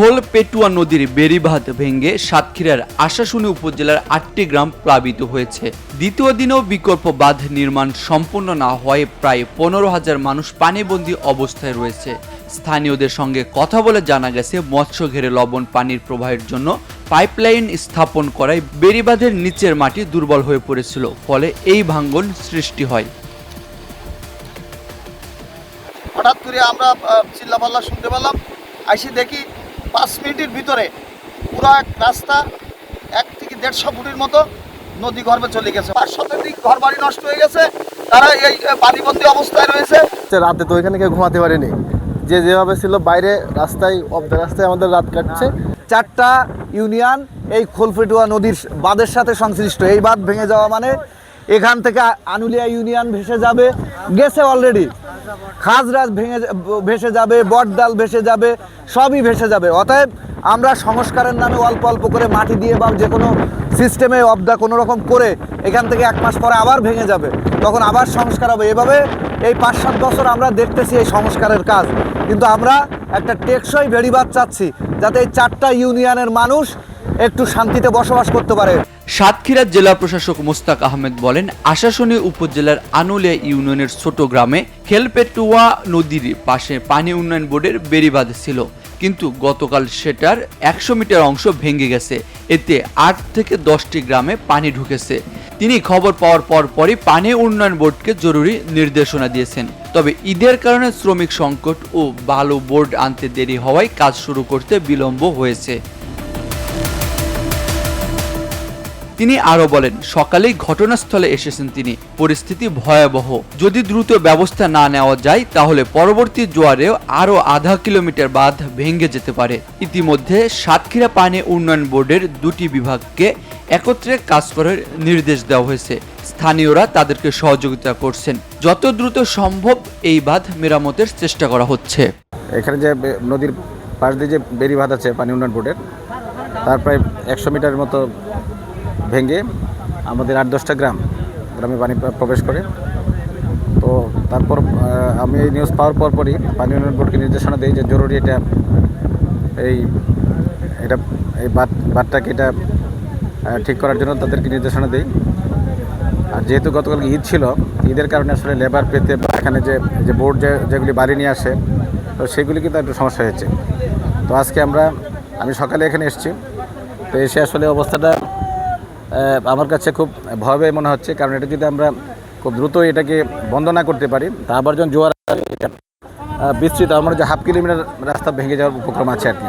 খোল পেটুয়া নদীর বেড়িবাঁধ ভেঙে সাতক্ষীরার আশাশুনি উপজেলার আটটি গ্রাম প্লাবিত হয়েছে। দ্বিতীয় দিনেও বিকল্প বাঁধ নির্মাণ সম্পূর্ণ না হওয়ায় প্রায় পনেরো হাজার মানুষ পানিবন্দী অবস্থায় রয়েছে। স্থানীয়দের সঙ্গে কথা বলে জানা গেছে, মৎস্য ঘেরে লবণ পানির প্রবাহের জন্য পাইপলাইন স্থাপন করায় বেড়িবাঁধের নিচের মাটি দুর্বল হয়ে পড়েছিল, ফলে এই ভাঙ্গন সৃষ্টি হয়। হঠাৎ করে আমরা চিল্লাপাল্লা শুনতে পেলাম, আইসি দেখি পাঁচ মিনিটের ভিতরে পুরো এক রাস্তা এক থেকে দেড়শো ফুটের মতো নদী গর্ভে চলে গেছে। পাঁচ শতাধিক ঘর বাড়ি নষ্ট হয়ে গেছে। তারা এই পানিবন্দী অবস্থায় রয়েছে। হচ্ছে রাতে তো ওইখানে কেউ ঘুমাতে পারেনি। যে যেভাবে ছিল বাইরে রাস্তায় অফ রাস্তায় আমাদের রাত কাটছে। চারটা ইউনিয়ন এই খোলফেটুয়া নদীর বাঁধের সাথে সংশ্লিষ্ট। এই বাঁধ ভেঙে যাওয়া মানে এখান থেকে আনুলিয়া ইউনিয়ন ভেসে যাবে। গেছে অলরেডি খাজরাজ ভেঙে ভেসে যাবে, বটডাল ভেসে যাবে, সবই ভেসে যাবে। অতএব আমরা সংস্কারের নামে অল্প অল্প করে মাটি দিয়ে বা যে কোনো সিস্টেমে অবদা কোনো রকম করে এখান থেকে এক মাস পরে আবার ভেঙে যাবে। তখন আবার সংস্কার হবে। এভাবে এই পাঁচ সাত বছর আমরা দেখতেছি এই সংস্কারের কাজ। কিন্তু আমরা একটা টেকসই বেড়িবাদ চাচ্ছি, যাতে এই চারটা ইউনিয়নের মানুষ একটু শান্তিতে বসবাস করতে পারে। সাতক্ষীরা জেলা প্রশাসক মোস্তাক আহমেদ বলেন, আশাশুনি উপজেলার আনুলিয়া ইউনিয়নের ছোট গ্রামে খেলপেটুয়া নদীর পাশে পানি উন্নয়ন বোর্ডের বেড়িবাঁধ ছিল। কিন্তু গতকাল সেটার একশো মিটার অংশ ভেঙে গেছে। এতে আট থেকে দশটি গ্রামে পানি ঢুকেছে। তিনি খবর পাওয়ার পর পরই পানি উন্নয়ন বোর্ডকে জরুরি নির্দেশনা দিয়েছেন। তবে ঈদের কারণে শ্রমিক সংকট ও বালু বোর্ড আনতে দেরি হওয়ায় কাজ শুরু করতে বিলম্ব হয়েছে। তিনি আরও বলেন, সকালেই ঘটনাস্থলে এসেছেন তিনি। পরিস্থিতি ভয়াবহ। যদি দ্রুত ব্যবস্থা না নেওয়া যায়, তাহলে পরবর্তী জোয়ারেও আরও আধা কিলোমিটার বাঁধ ভেঙে যেতে পারে। ইতিমধ্যে সাতক্ষীরা পানি উন্নয়ন বোর্ডের দুটি বিভাগকে একত্রে কাজ করার নির্দেশ দেওয়া হয়েছে। স্থানীয়রা তাদেরকে সহযোগিতা করছেন। যত দ্রুত সম্ভব এই বাঁধ মেরামতের চেষ্টা করা হচ্ছে। এখানে যে নদীর পাশ দিয়ে যে বেড়িবাঁধ আছে পানি উন্নয়ন বোর্ডের, তার প্রায় একশো মিটারের মতো ভেঙে আমাদের আট দশটা গ্রাম, গ্রামে পানি প্রবেশ করে। তো তারপর আমি এই নিউজ পাওয়ার পর পরই পানি উন্নয়ন বোর্ডকে নির্দেশনা দিই যে জরুরি এটা, এই এটা, এই বাদ বাঁধটাকে এটা ঠিক করার জন্য তাদেরকে নির্দেশনা দিই। আর যেহেতু গতকাল ঈদ ছিল, ঈদের কারণে আসলে লেবার পেতে বা এখানে যে যে বোর্ড যে, যেগুলি বাড়ি নিয়ে আসে, তো সেগুলি কিন্তু একটু সমস্যা হয়েছে। তো আজকে আমরা, আমি সকালে এখানে এসেছি, তো এসে আসলে অবস্থাটা আমার কাছে খুব ভয়াবহ মনে হচ্ছে, কারণ এটা যদি আমরা খুব দ্রুত এটাকে বন্ধ না করতে পারি, তা আবার যখন জোয়ার বিস্তৃত, আমার যে হাফ কিলোমিটার রাস্তা ভেঙে যাওয়ার উপক্রম আছে আর কি।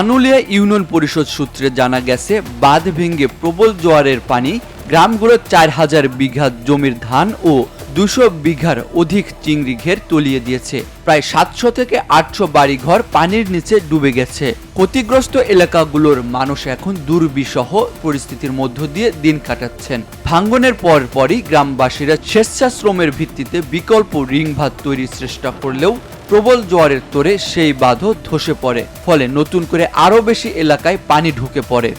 আনুলিয়া ইউনিয়ন পরিষদ সূত্রে জানা গেছে, বাঁধ ভেঙে প্রবল জোয়ারের পানি গ্রামগুলোর চার হাজার বিঘা জমির ধান ও দুশো বিঘার অধিক চিংড়ি ঘের তলিয়ে দিয়েছে। প্রায় সাতশো থেকে আটশো বাড়িঘর পানির নিচে ডুবে গেছে। ক্ষতিগ্রস্ত এলাকাগুলোর মানুষ এখন দুর্বিষহ পরিস্থিতির মধ্য দিয়ে দিন কাটাচ্ছেন। ভাঙ্গনের পর পরই গ্রামবাসীরা স্বেচ্ছাশ্রমের ভিত্তিতে বিকল্প রিং ভাত তৈরির চেষ্টা করলেও প্রবল জোয়ারের তোরে সেই বাঁধও ধসে পড়ে। ফলে নতুন করে আরও বেশি এলাকায় পানি ঢুকে পড়ে।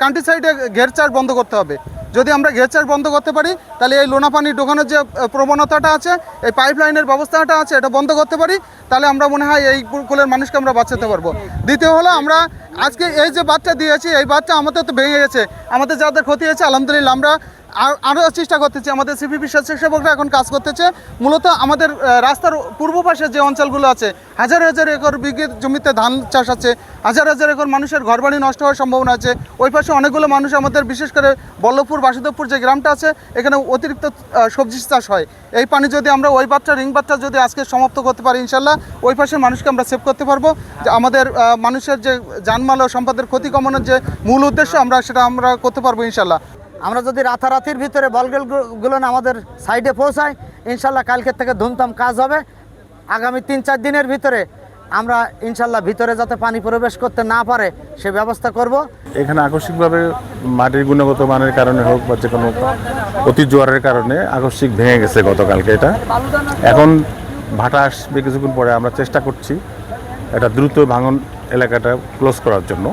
কান্ট্রি সাইডে ঘের চাষ বন্ধ করতে হবে। যদি আমরা চাষ বন্ধ করতে পারি, তাহলে এই লোনা পানি ঢোকানোর যে প্রবণতাটা আছে, এই পাইপ লাইনের ব্যবস্থাটা আছে, এটা বন্ধ করতে পারি, তাহলে আমরা মনে হয় এই কুলের মানুষকে আমরা বাঁচাতে পারব। দ্বিতীয় হলো আমরা আজকে এই যে বাচ্চা দিয়েছি, এই বাচ্চা আমাদের তো ভেঙে গেছে, আমাদের যাদের ক্ষতি হয়েছে, আলহামদুলিল্লাহ আমরা আরও চেষ্টা করতেছি, আমাদের সিপিপি স্বেচ্ছাসেবকরা এখন কাজ করতেছে। মূলত আমাদের রাস্তার পূর্ব পাশে যে অঞ্চলগুলো আছে, হাজার হাজার একর বিঘের জমিতে ধান চাষ আছে, হাজার হাজার একর মানুষের ঘরবাড়ি নষ্ট হওয়ার সম্ভাবনা আছে। ওই পাশে অনেকগুলো মানুষ আমাদের, বিশেষ করে বল্লভপুর, বাসুদেবপুর যে গ্রামটা আছে, এখানে অতিরিক্ত সবজি চাষ হয়। এই পানি যদি আমরা ওই বাচ্চা রিং বাচ্চা যদি আজকে সমাপ্ত করতে পারি, ইনশাল্লাহ, ওই পাশের মানুষকে আমরা সেভ করতে পারব। যে আমাদের মানুষের যে জানমাল ও সম্পদের ক্ষতি কমানোর যে মূল উদ্দেশ্য আমরা, সেটা আমরা করতে পারব, ইনশাল্লাহ। আমরা যদি রাতারাতির ভিতরে বলগুলো আমাদের সাইডে পৌঁছায় ইনশাল্লাহ কালকের থেকে ধুমধাম কাজ হবে। আগামী তিন চার দিনের ভিতরে আমরা ইনশাল্লাহ ভিতরে যাতে পানি প্রবেশ করতে না পারে, সে ব্যবস্থা করব। এখানে আকস্মিকভাবে মাটির গুণগত মানের কারণে হোক বা যে কোনো অতি জোয়ারের কারণে আকস্মিক ভেঙে গেছে গতকালকে এটা। এখন ভাটা আসবে কিছুক্ষণ পরে, আমরা চেষ্টা করছি এটা দ্রুত ভাঙন এলাকাটা ক্লোজ করার জন্য।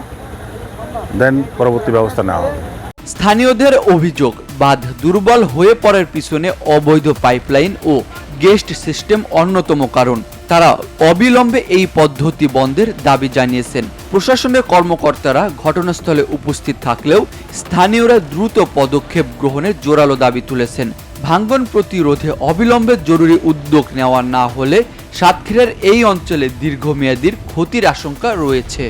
দেন পরবর্তী ব্যবস্থা নেওয়া হবে। স্থানীয়দের অভিযোগ, বাঁধ দুর্বল হয়ে পড়ার পিছনে অবৈধ পাইপলাইন ও গেস্ট সিস্টেম অন্যতম কারণ। তারা অবিলম্বে এই পদ্ধতি বন্ধের দাবি জানিয়েছেন। প্রশাসনের কর্মকর্তারা ঘটনাস্থলে উপস্থিত থাকলেও স্থানীয়রা দ্রুত পদক্ষেপ গ্রহণের জোরালো দাবি তুলেছেন। ভাঙ্গন প্রতিরোধে অবিলম্বে জরুরি উদ্যোগ নেওয়া না হলে সাতক্ষীরার এই অঞ্চলে দীর্ঘমেয়াদীর ক্ষতির আশঙ্কা রয়েছে।